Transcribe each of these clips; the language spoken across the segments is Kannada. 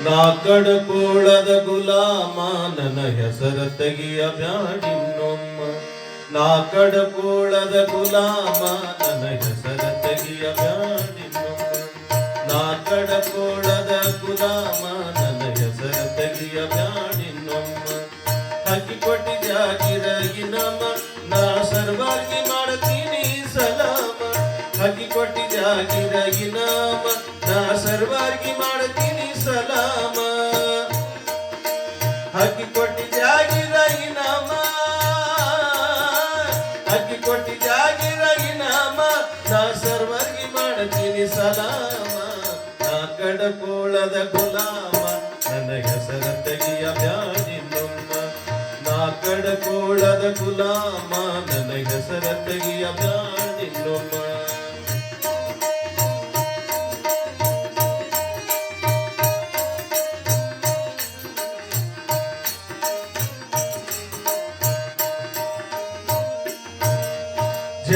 ನಾ ಕಡಕೋಳದ ಗುಲಾಮ ನನ್ನ ಹೆಸರ ತೆಗಿಯ ಬ್ಯಾಡಿನ್ನೊಮ್ಮ ನಾ ಕಡಕೋಳದ ಗುಲಾಮ ನನ್ನ ಹೆಸರ ತೆಗಿಯ ಬ್ಯಾಡಿನ್ನೊಮ್ಮ ನಾ ಕಡಕೋಳದ ಗುಲಾಮ ನನ್ನ ಹೆಸರ ತೆಗಿಯ ಹಾಕಿ ಕೊಟ್ಟಿದ್ಯಾಗಿರಗಿ ನಾಮ ನಾ ಸರ್ವಾಗಿ ಮಾಡ್ತೀನಿ ಸಲಾಮ. ಹಾಕಿ ಕೊಟ್ಟಿದ್ಯಾಗಿರಗಿ ನಾಮ ಹಾಕಿ ಕೊಟ್ಟಿದ್ಯಾಗಿರಗಿ ನಾಮ ನಾ ಸರ್ವಾಗಿ ಮಾಡ್ತೀನಿ ಸಲಾಮ. ನಾ ಕಡಕೋಳದ ಗುಲಾಮ, ನನ್ನ ಹೆಸರ ತೆಗಿಯ ಬ್ಯಾಡಿನೊಮ್ಮ ನಾ ಕಡಕೋಳದ ಗುಲಾಮ, ನನ್ನ ಹೆಸರ ತೆಗಿಯ ಬ್ಯಾಡಿನೊಮ್ಮ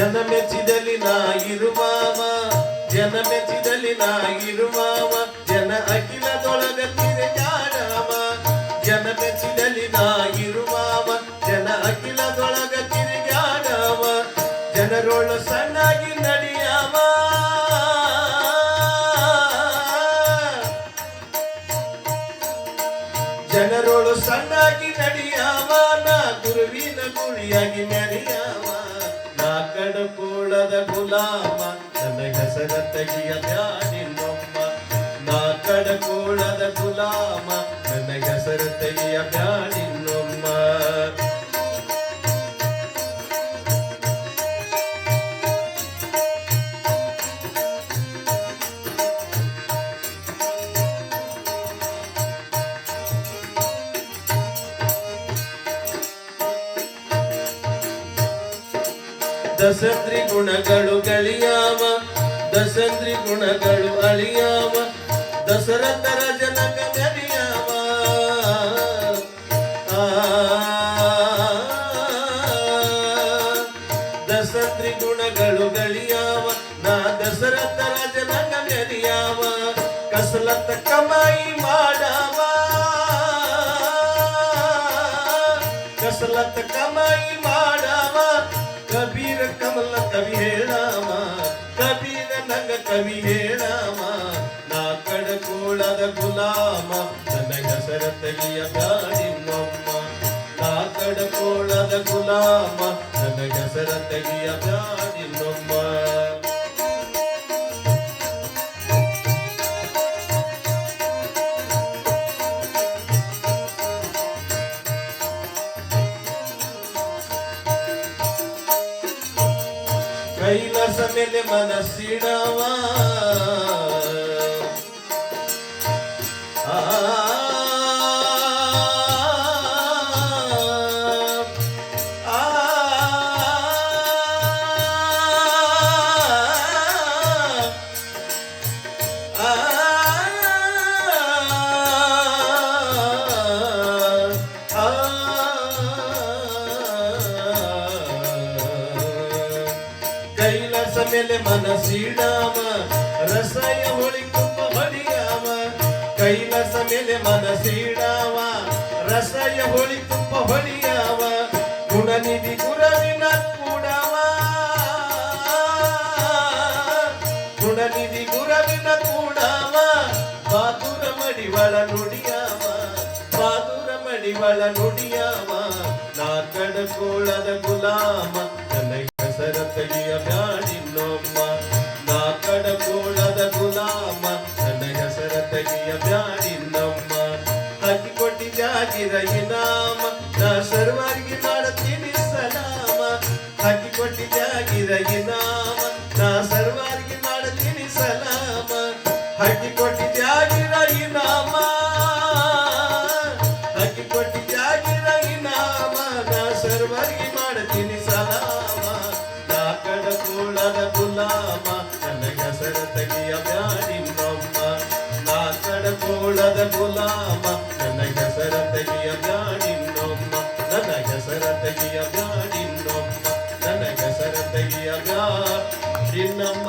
ಜನ ಮೆಚ್ಚಿದಲ್ಲಿ ನಾ ಇರುವಾವ, ಜನ ಮೆಚ್ಚಿದಲ್ಲಿ ನಾ ಇರುವಾವ, ಜನ ಅಖಿಲದೊಳಗ ತಿರುಗಾಡವ. ಜನ ಮೆಚ್ಚಿದಲ್ಲಿ ನಾ ಜನ ಅಖಿಲದೊಳಗ ತಿರುಗಾಡವ. ಜನರೊಳು ಸಣ್ಣಾಗಿ ನಡೆಯವ. ಜನರೊಳು ಸಣ್ಣಾಗಿ ನಡೆಯವ, ನಾ ಗುರುವಿನ ಗುಳಿಯಾಗಿ ಮೆರೆಯವ. ನಾ ಕಡಕೋಳದ ಗುಲಾಮ ನನ್ನ ಹೆಸರ ತೆಗಿಯ ಬ್ಯಾನಿಲ್ಲೊಮ್ಮ ನಾ ಕಡಕೋಳದ ಗುಲಾಮ ನನ್ನ ಹೆಸರ ತೆಗಿಯ ಬ್ಯಾಡಿನೊಮ್ಮ ದಸಂದ್ರಿ ಗುಣಗಳು ಗಳಿಯಾವ ದಸಂದ್ರಿ ಗುಣಗಳು ಅಳಿಯಾವ ದಸರಥರ ಜನಕ ಆ, ದಸಂದ್ರಿ ಗುಣಗಳು ಗಳಿಯಾವ ನಾ ದಸರಥರ ಜನಕ ಮೆರೆಯಾವ ಕಸಲತ್ತ ಕಮಾಯಿ ಮಾಡಾವ. ಕಸಲತ್ತ ಕಮಾಯಿ ಮಾಡಾವ. ನಂಗ ಕವಿ ಹೇಳಾವ ನಾ ಕಡಕೋಳದ ಗುಲಾಮ ನನ್ನ ಹೆಸರ ತೆಗಿಯ ಬ್ಯಾಡಿನೊಮ್ಮ ನಾ ಕಡಕೋಳದ ಗುಲಾಮ ನನ್ನ ಹೆಸರ ತೆಗಿಯ ಬ್ಯಾಡಿನೊಮ್ಮ ಕೈಲಾಸ ಮೇಲೆ ಮನಸ್ಸಿಡವ ಮೇಲೆ ಮನಸ್ಸಿಡಾಮ, ರಸಾಯ ಹೊಳಿ ತುಂಬ ಹೊಡಿಯಾಮ ಕೈಲಾಸ ಮೇಲೆ ಮನಸ್ಸಿಡಾವ, ರಸಾಯ ಹೊಳಿ ತುಂಬ ಹೊಡಿಯಾವ ಗುಣನಿಧಿ ಗುರವಿನ ಕೂಡವ. ಗುಣನಿಧಿ ಗುರವಿನ ಕೂಡವ ಬಾದುರ ಮಡಿವಳ ನುಡಿಯಾವ ಬಾದುರ ಮಡಿವಳ ನುಡಿಯಾವ ನಾ ಕಡಕೋಳದ ಗುಲಾಮ. ನನ್ನ ತೆಗೆಯ ಬ್ಯಾಡಿನೊಮ್ಮ ನಾ ಕಡಕೋಳದ ಗುಲಾಮ ನನ್ನ ಹೆಸರ ತೆಗೆಯ ಬ್ಯಾಡಿನೊಮ್ಮ ಹಾಕಿ ಕೊಟ್ಟಿದ್ದಾಗಿರ ಇನಾಮ, ನಾ ಸರ್ವರಿಗೆ ಮಾಡ್ತೀನಿ ಸಲಾಮ. ಹಾಕಿ ಕೊಟ್ಟಿದ್ದಾಗಿರ ಇನಾಮ ಕಡಕೋಳದ ಗುಲಾಮ ನನ್ನ ಹೆಸರ ತೆಗಿಯ ಬ್ಯಾಡಿನೊಮ್ಮ ನನ್ನ ಹೆಸರ ತೆಗಿಯ ಬ್ಯಾಡಿನೊಮ್ಮ ನನ್ನ ಹೆಸರ ತೆಗಿಯ ಬ್ಯಾ ನಿನ್ನಮ್ಮ